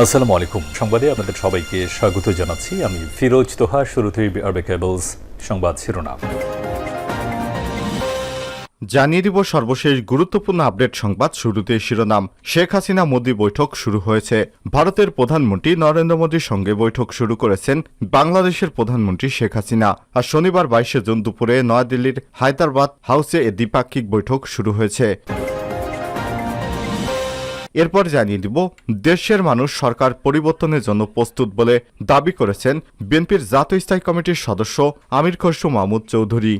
আসসালামু আলাইকুম। সংবাদে আপনাদের সবাইকে স্বাগত জানাচ্ছি। আমি ফিরোজ তোহা, শুরুতেই আরবে কেবলস সংবাদ শিরোনাম। জানিয়ে দিব সর্বশেষ গুরুত্বপূর্ণ আপডেট সংবাদ শুরুতে শিরোনাম। শেখ হাসিনা মোদী বৈঠক শুরু হয়েছে। ভারতের প্রধানমন্ত্রী নরেন্দ্র মোদীর সঙ্গে বৈঠক শুরু করেছেন বাংলাদেশের প্রধানমন্ত্রী শেখ হাসিনা। আর শনিবার বাইশে জুন দুপুরে নয়াদিল্লির হায়দ্রাবাদ হাউসে এ দ্বিপাক্ষিক বৈঠক শুরু হয়েছে। এরপর জানিয়ে দিব, দেশের মানুষ সরকার পরিবর্তনের জন্য প্রস্তুত বলে দাবি করেছেন বিএনপির জাতীয় স্থায়ী কমিটির সদস্য আমির খসরু মাহমুদ চৌধুরী।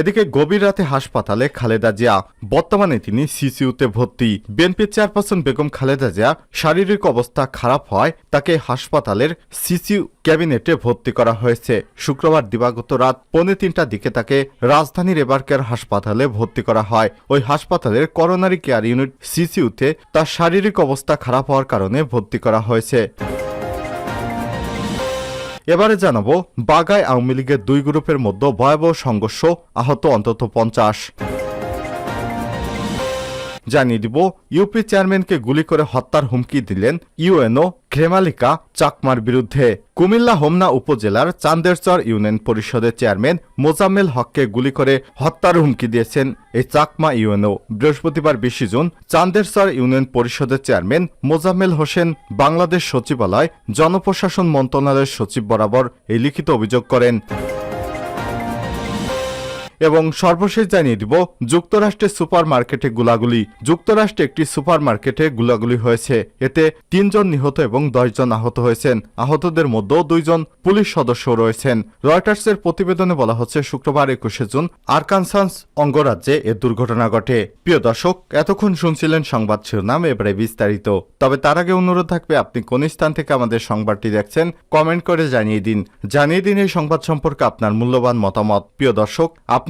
এদিকে গভীর রাতে হাসপাতালে খালেদা জিয়া, বর্তমানে তিনি সিসিউতে ভর্তি। বিএনপির চেয়ারপারসন বেগম খালেদা জিয়া, শারীরিক অবস্থা খারাপ হয় তাকে হাসপাতালের সিসিউ ক্যাবিনেটে ভর্তি করা হয়েছে। শুক্রবার দিবাগত রাত পৌনে তিনটার দিকে তাকে রাজধানীর এবারকের হাসপাতালে ভর্তি করা হয়। ওই হাসপাতালের করোনারি কেয়ার ইউনিট সিসিউতে তার শারীরিক অবস্থা খারাপ হওয়ার কারণে ভর্তি করা হয়েছে। এবারে জানাব বাগায় আওয়ামী লীগের দুই গ্রুপের মধ্যে ভয়াবহ সংঘর্ষ আহত অন্তত পঞ্চাশ। জানিয়ে দিব ইউপি চেয়ারম্যানকে গুলি করে হত্যার হুমকি দিলেন ইউএনও খেমালিকা চাকমার বিরুদ্ধে। কুমিল্লা হোমনা উপজেলার চান্দেরচর ইউনিয়ন পরিষদের চেয়ারম্যান মোজাম্মেল হককে গুলি করে হত্যার হুমকি দিয়েছেন এই চাকমা ইউএনও। বৃহস্পতিবার বিশে জুন চান্দেরচর ইউনিয়ন পরিষদের চেয়ারম্যান মোজাম্মেল হোসেন বাংলাদেশ সচিবালয় জনপ্রশাসন মন্ত্রণালয়ের সচিব বরাবর এই লিখিত অভিযোগ করেন। এবং সর্বশেষ জানিয়ে দিব যুক্তরাষ্ট্রের সুপার মার্কেটে গুলাগুলি। যুক্তরাষ্ট্রে একটি সুপার মার্কেটে গুলাগুলি হয়েছে। এতে তিনজন নিহত এবং দশজন আহত হয়েছেন। আহতদের মধ্যেও দুইজন পুলিশ সদস্য রয়েছেন। রয়টার্সের প্রতিবেদনে বলা হচ্ছে, শুক্রবার একুশে জুন আরকানসাস অঙ্গরাজ্যে এ দুর্ঘটনা ঘটে। প্রিয় দর্শক, এতক্ষণ শুনছিলেন সংবাদ শিরোনাম, এবারে বিস্তারিত। তবে তার আগে অনুরোধ থাকবে, আপনি কোন স্থান থেকে আমাদের সংবাদটি দেখছেন, কমেন্ট করে জানিয়ে দিন। জানিয়ে দিন এই সংবাদ সম্পর্কে আপনার মূল্যবান মতামত। প্রিয় দর্শক, আপনি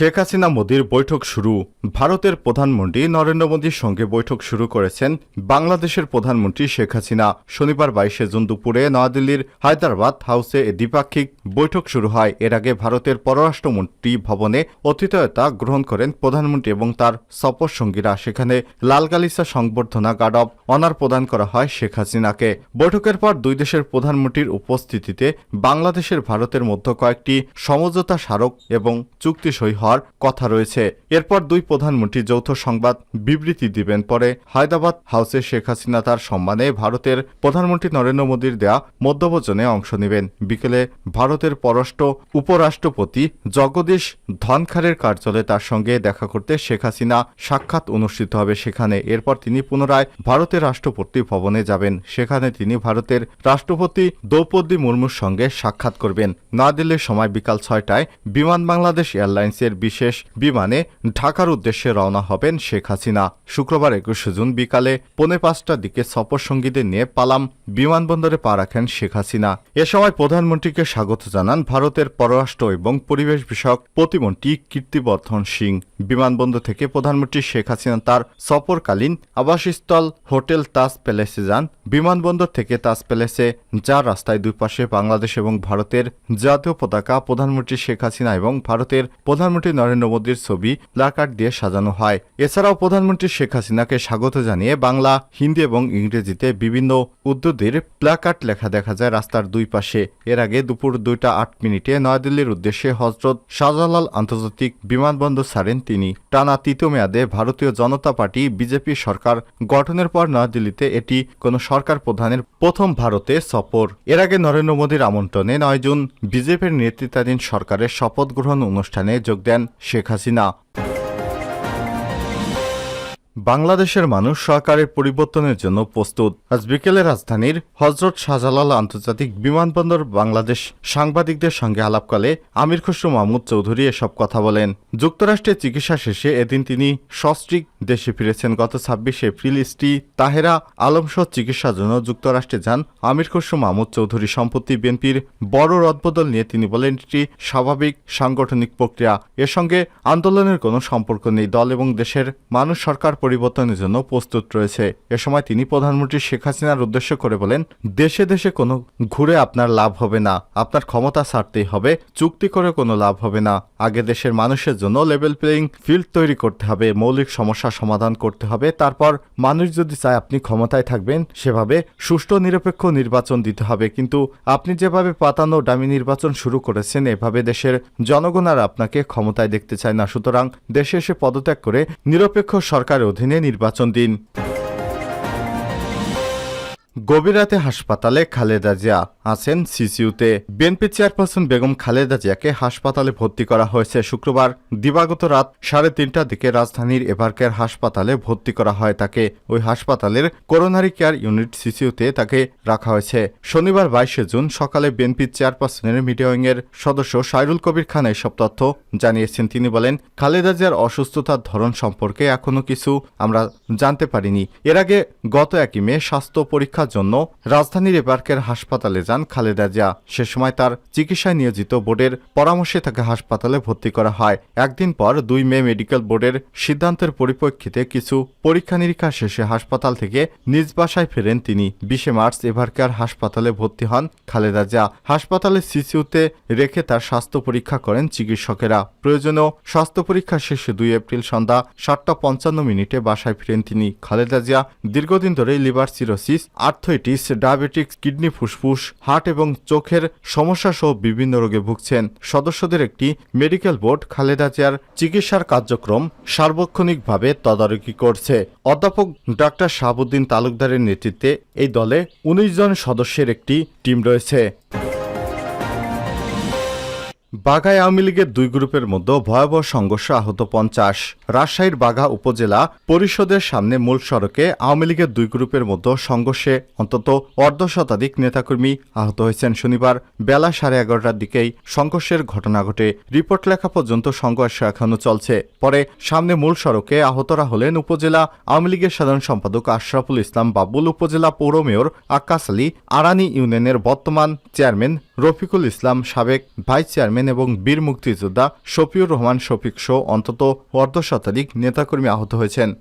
শেখ হাসিনা মোদির বৈঠক শুরু। ভারতের প্রধানমন্ত্রী নরেন্দ্র মোদীর সঙ্গে বৈঠক শুরু করেছেন বাংলাদেশের প্রধানমন্ত্রী শেখ হাসিনা। শনিবার বাইশে জুন দুপুরে নয়াদিল্লির হায়দ্রাবাদ হাউসে দ্বিপাক্ষিক বৈঠক শুরু হয়। এর আগে ভারতের পররাষ্ট্রমন্ত্রী ভবনে অতিথয়তা গ্রহণ করেন প্রধানমন্ত্রী এবং তার সফর সঙ্গীরা সেখানে লাল গালিসা সংবর্ধনা গার্ড অব অনার প্রদান করা হয় শেখ হাসিনাকে। বৈঠকের পর দুই দেশের প্রধানমন্ত্রীর উপস্থিতিতে বাংলাদেশের ভারতের মধ্যে কয়েকটি সমঝোতা স্মারক এবং চুক্তি সই হওয়ার কথা রয়েছে। এরপর দুই প্রধানমন্ত্রী যৌথ সংবাদ বিবৃতি দিবেন। পরে হায়দ্রাবাদ হাউসে শেখ হাসিনা তার সম্মানে ভারতের প্রধানমন্ত্রী নরেন্দ্র মোদীর দেয়া মধ্যভোজনে অংশ নেবেন। বিকেলে ভারতের পররাষ্ট্র উপরাষ্ট্রপতি জগদীশ ধনখারের কার্যালয়ে তার সঙ্গে দেখা করতে শেখ হাসিনা সাক্ষাৎ অনুষ্ঠিত হবে সেখানে। এরপর তিনি পুনরায় ভারতের রাষ্ট্রপতি ভবনে যাবেন। সেখানে তিনি ভারতের রাষ্ট্রপতি দ্রৌপদী মুর্মুর সঙ্গে সাক্ষাৎ করবেন। নয়াদিল্লির সময় বিকাল ছয়টায় বিমান বাংলাদেশ এয়ারলাইন্সের বিশেষ বিমানে ঢাকার উদ্দেশ্যে রওনা হবেন শেখ হাসিনা। শুক্রবার একুশে জুন বিকালে পৌনে পাঁচটার দিকে সফর সঙ্গীদের নিয়ে পালাম, বিমানবন্দরে পা রাখেন শেখ হাসিনা। এ সময় প্রধানমন্ত্রীকে স্বাগত জানান ভারতের পররাষ্ট্র এবং পরিবেশ বিষয়ক প্রতিমন্ত্রী কীর্তিবর্ধন সিং। বিমানবন্দর থেকে প্রধানমন্ত্রী শেখ হাসিনা তার সফরকালীন আবাসস্থল হোটেল তাজ প্যালেসে যান। বিমানবন্দর থেকে তাজ প্যালেসে যার রাস্তায় দুই পাশে বাংলাদেশ এবং ভারতের জাতীয় পতাকা প্রধানমন্ত্রী শেখ হাসিনা এবং ভারতের প্রধানমন্ত্রী নরেন্দ্র মোদীর ছবি প্লাকার্ড দিয়ে সাজানো হয়। এছাড়াও প্রধানমন্ত্রী শেখ হাসিনাকে স্বাগত জানিয়ে বাংলা, হিন্দি এবং ইংরেজিতে বিভিন্ন উদ্যোগের প্লাকার্ড লেখা দেখা যায় রাস্তার দুই পাশে। এর আগে দুপুর দুইটা আট মিনিটে নয়াদিল্লির উদ্দেশ্যে হজরত শাহজালাল আন্তর্জাতিক বিমানবন্দর ছাড়েন তিনি। টানা তৃতীয় মেয়াদে ভারতীয় জনতা পার্টি, বিজেপি সরকার গঠনের পর নয়াদিল্লিতে এটি কোনো সরকার প্রধানের প্রথম ভারতে সফর। এর আগে নরেন্দ্র মোদীর আমন্ত্রণে নয় জুন বিজেপির নেতৃত্বাধীন সরকারের শপথ গ্রহণ অনুষ্ঠানে যোগ দেন শেখ হাসিনা। বাংলাদেশের মানুষ সরকারের পরিবর্তনের জন্য প্রস্তুত। আজ বিকেলে রাজধানীর হজরত শাহজালাল আন্তর্জাতিক বিমানবন্দর বাংলাদেশ সাংবাদিকদের সঙ্গে আলাপকালে আমির খসরু মাহমুদ চৌধুরী এসব কথা বলেন। যুক্তরাষ্ট্রে চিকিৎসা শেষে এদিন তিনি সস্ত্রীক দেশে ফিরেছেন গত ছাব্বিশে এপ্রিল স্ত্রী তাহেরা আলমসহ চিকিৎসার জন্য যুক্তরাষ্ট্রে যান। আমির খসরু মাহমুদ চৌধুরী সম্পত্তি বিএনপির বড় রদবদল নিয়ে তিনি বলেন, এটি স্বাভাবিক সাংগঠনিক প্রক্রিয়া। এর সঙ্গে আন্দোলনের কোনো সম্পর্ক নেই। দল এবং দেশের মানুষ সরকার পরিবর্তনের জন্য প্রস্তুত রয়েছে। এ সময় তিনি প্রধানমন্ত্রী শেখ হাসিনার উদ্দেশ্য করে বলেন, দেশে দেশে কোনো ঘুরে আপনার লাভ হবে না। আপনার ক্ষমতা ছাড়তেই হবে। চুক্তি করে কোনো লাভ হবে না। আগে দেশের মানুষের জন্য লেভেল প্লেয়িং ফিল্ড তৈরি করতে হবে। মৌলিক সমস্যা সমাধান করতে হবে। তারপর মানুষ যদি চায় আপনি ক্ষমতায় থাকবেন, সেভাবে সুষ্ঠু, নিরপেক্ষ নির্বাচন দিতে হবে। কিন্তু আপনি যেভাবে পাতানো ডামি নির্বাচন শুরু করেছেন, এভাবে দেশের জনগণ আর আপনাকে ক্ষমতায় দেখতে চায় না। সুতরাং দেশে এসে পদত্যাগ করে নিরপেক্ষ সরকারের অধীনে নির্বাচন দিন। গভীর রাতে হাসপাতালে খালেদা জিয়া আছেন সিসিউতে। বিএনপি চেয়ারপারসন বেগম খালেদা জিয়াকে হাসপাতালে ভর্তি করা হয়েছে শুক্রবার। দিবাগত রাত সাড়ে তিনটার দিকে রাজধানীর এভারকেয়ার হাসপাতালে ভর্তি করা হয় তাকে। ওই হাসপাতালের করোনারি কেয়ার ইউনিট সিসিউতে তাকে রাখা হয়েছে। শনিবার বাইশে জুন সকালে বিএনপি চেয়ারপারসনের উইংয়ের সদস্য সাইরুল কবির খান এসব তথ্য জানিয়েছেন। তিনি বলেন, খালেদা জিয়ার অসুস্থতার ধরন সম্পর্কে এখনও কিছু আমরা জানতে পারিনি। এর আগে গত একই মে স্বাস্থ্য পরীক্ষার জন্য রাজধানীর এবারকের হাসপাতালে যান খালেদা জিয়া। সে সময় তার চিকিৎসায় নিয়োজিত বোর্ডের পরামর্শে তাকে হাসপাতালে ভর্তি করা হয়। একদিন পর দুই মে মেডিকেল বোর্ডের সিদ্ধান্তের পরিপ্রেক্ষিতে কিছু পরীক্ষা নিরীক্ষা শেষে হাসপাতাল থেকে নিজ বাসায় ফেরেন তিনি। বিশে মার্চ এভারকেয়ার হাসপাতালে ভর্তি হন খালেদা জিয়া। হাসপাতালে সিসিউতে রেখে তার স্বাস্থ্য পরীক্ষা করেন চিকিৎসকেরা। প্রয়োজনীয় স্বাস্থ্য পরীক্ষা শেষে দুই এপ্রিল সন্ধ্যা সাতটা পঞ্চান্ন মিনিটে বাসায় ফিরেন তিনি। খালেদা জিয়া দীর্ঘদিন ধরে liver cirrhosis arthritis diabetics, kidney ফুসফুস, হার্ট এবং চোখের সমস্যা সহ বিভিন্ন রোগে ভুগছেন। সদস্যদের একটি মেডিকেল বোর্ড খালেদা জিয়ার চিকিৎসার কার্যক্রম সার্বক্ষণিকভাবে তদারকি করছে। অধ্যাপক ডাক্তার শাহাবুদ্দিন তালুকদারের নেতৃত্বে এই দলে উনিশ জন সদস্যের একটি টিম রয়েছে। বাঘাই আওয়ামী লীগের দুই গ্রুপের মধ্যে ভয়াবহ সংঘর্ষে আহত পঞ্চাশ। রাজশাহীর বাঘা উপজেলা পরিষদের সামনে মূল সড়কে আওয়ামী লীগের দুই গ্রুপের মধ্যে সংঘর্ষে অন্তত অর্ধ শতাধিক নেতাকর্মী আহত হয়েছেন শনিবার বেলা সাড়ে এগারোটার দিকেই। সংঘর্ষের ঘটনা ঘটে। রিপোর্ট লেখা পর্যন্ত সংঘর্ষ এখনও চলছে। পরে সামনে মূল সড়কে আহতরা হলেন উপজেলা আওয়ামী লীগের সাধারণ সম্পাদক আশরাফুল ইসলাম বাবুল, উপজেলা পৌর মেয়র আক্কাস আলী, আরানি ইউনিয়নের বর্তমান চেয়ারম্যান রফিকুল ইসলাম সাবেক ভাইস চেয়ারম্যান এবং বীর মুক্তিযোদ্ধা শফিউর রহমান শফিক সহ অন্তত অর্ধশতাধিক নেতাকর্মী আহত হয়েছেন।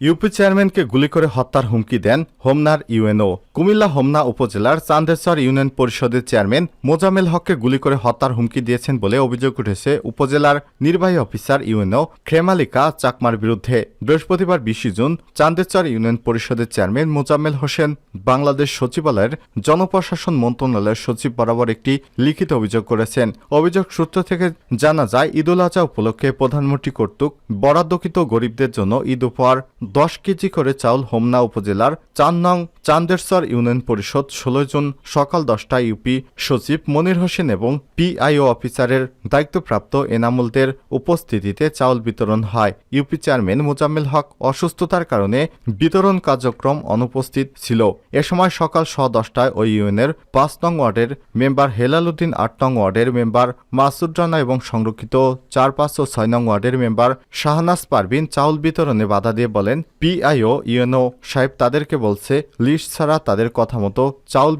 ইউপি চেয়ারম্যানকে গুলি করে হত্যার হুমকি দেন হোমনার ইউএনও। কুমিল্লা হোমনা উপজেলার চান্দেশ্বর ইউনিয়ন পরিষদের চেয়ারম্যান মোজামেল হককে গুলি করে হত্যার হুমকি দিয়েছেন বলে অভিযোগ উঠেছে উপজেলার নির্বাহী অফিসার ইউএনও খেমালিকা চাকমার বিরুদ্ধে। বৃহস্পতিবার বিশে জুন চান্দেশ্বর ইউনিয়ন পরিষদের চেয়ারম্যান মোজাম্মেল হোসেন বাংলাদেশ সচিবালয়ের জনপ্রশাসন মন্ত্রণালয়ের সচিব বরাবর একটি লিখিত অভিযোগ করেছেন। অভিযোগ সূত্র থেকে জানা যায়, ঈদুল আজহা উপলক্ষে প্রধানমন্ত্রী কর্তৃক বরাদ্দকৃত গরিবদের জন্য ঈদ উপহার দশ কেজি করে চাউল হোমনা উপজেলার চার নং চান্দেশ্বর ইউনিয়ন পরিষদ ষোলো জুন সকাল দশটায় ইউপি সচিব মনির হোসেন এবং পিআইও অফিসারের দায়িত্বপ্রাপ্ত এনামুলদের উপস্থিতিতে চাউল বিতরণ হয়। ইউপি চেয়ারম্যান মোজাম্মেল হক অসুস্থতার কারণে বিতরণ কার্যক্রম অনুপস্থিত ছিল। এ সময় সকাল স দশটায় ওই ইউনিয়নের পাঁচ নং ওয়ার্ডের মেম্বার হেলাল উদ্দিন আট নং ওয়ার্ডের মেম্বার মাসুদ রানা এবং সংরক্ষিত চার, পাঁচ ও ছয় নং ওয়ার্ডের মেম্বার শাহনাজ পারভিন চাউল বিতরণে বাধা দিয়ে বলেন পিআইও ইউএনও সাহেব তাদেরকে বলছে, লিস্ট ছাড়া তাদের কথা মতো চাউল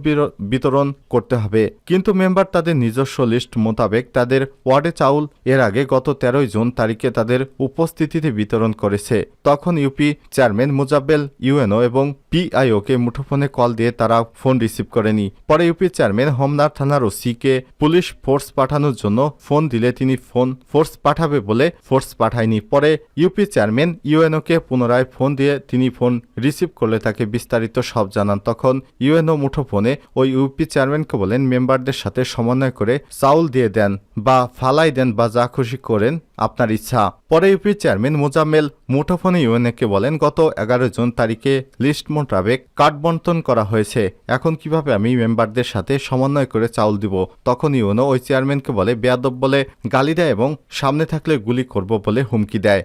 বিতরণ করতে হবে। কিন্তু মেম্বার তাদের নিজস্ব লিস্ট মোতাবেক তাদের ওয়ার্ডে চাউল এর আগে গত তেরোই জুন তারিখে তাদের উপস্থিতিতে বিতরণ করেছে। তখন ইউপি চেয়ারম্যান মুজাব্বেল ইউএনও এবং পিআইওকে মুঠোফোনে কল দিয়ে তারা ফোন রিসিভ করেনি। পরে ইউপি চেয়ারম্যান হোমনার থানার ওসিকে পুলিশ ফোর্স পাঠানোর জন্য ফোন দিলে তিনি ফোন ফোর্স পাঠাবে বলে ফোর্স পাঠায়নি। পরে ইউপি চেয়ারম্যান ইউএনওকে পুনরায় ফোন দিয়ে তিনি ফোন রিসিভ করলে তাকে বিস্তারিত সব জানান। তখন ইউএনও মুঠোফোনে ওই ইউপি চেয়ারম্যানকে বলেন, মেম্বারদের সাথে সমন্বয় করে চাউল দিয়ে দেন বা ফালাই দেন বা যা খুশি করেন আপনার ইচ্ছা। পরে ইউপি চেয়ারম্যান মোজাম্মেল মুঠোফোনে ইউএনএকে বলেন, গত এগারো জুন তারিখে লিস্ট মোতাবেক কার্ড বন্টন করা হয়েছে। এখন কীভাবে আমি মেম্বারদের সাথে সমন্বয় করে চাউল দিব? তখন ইউএনও ওই চেয়ারম্যানকে বলে, বেয়াদব বলে গালি দেয় এবং সামনে থাকলে গুলি করব বলে হুমকি দেয়।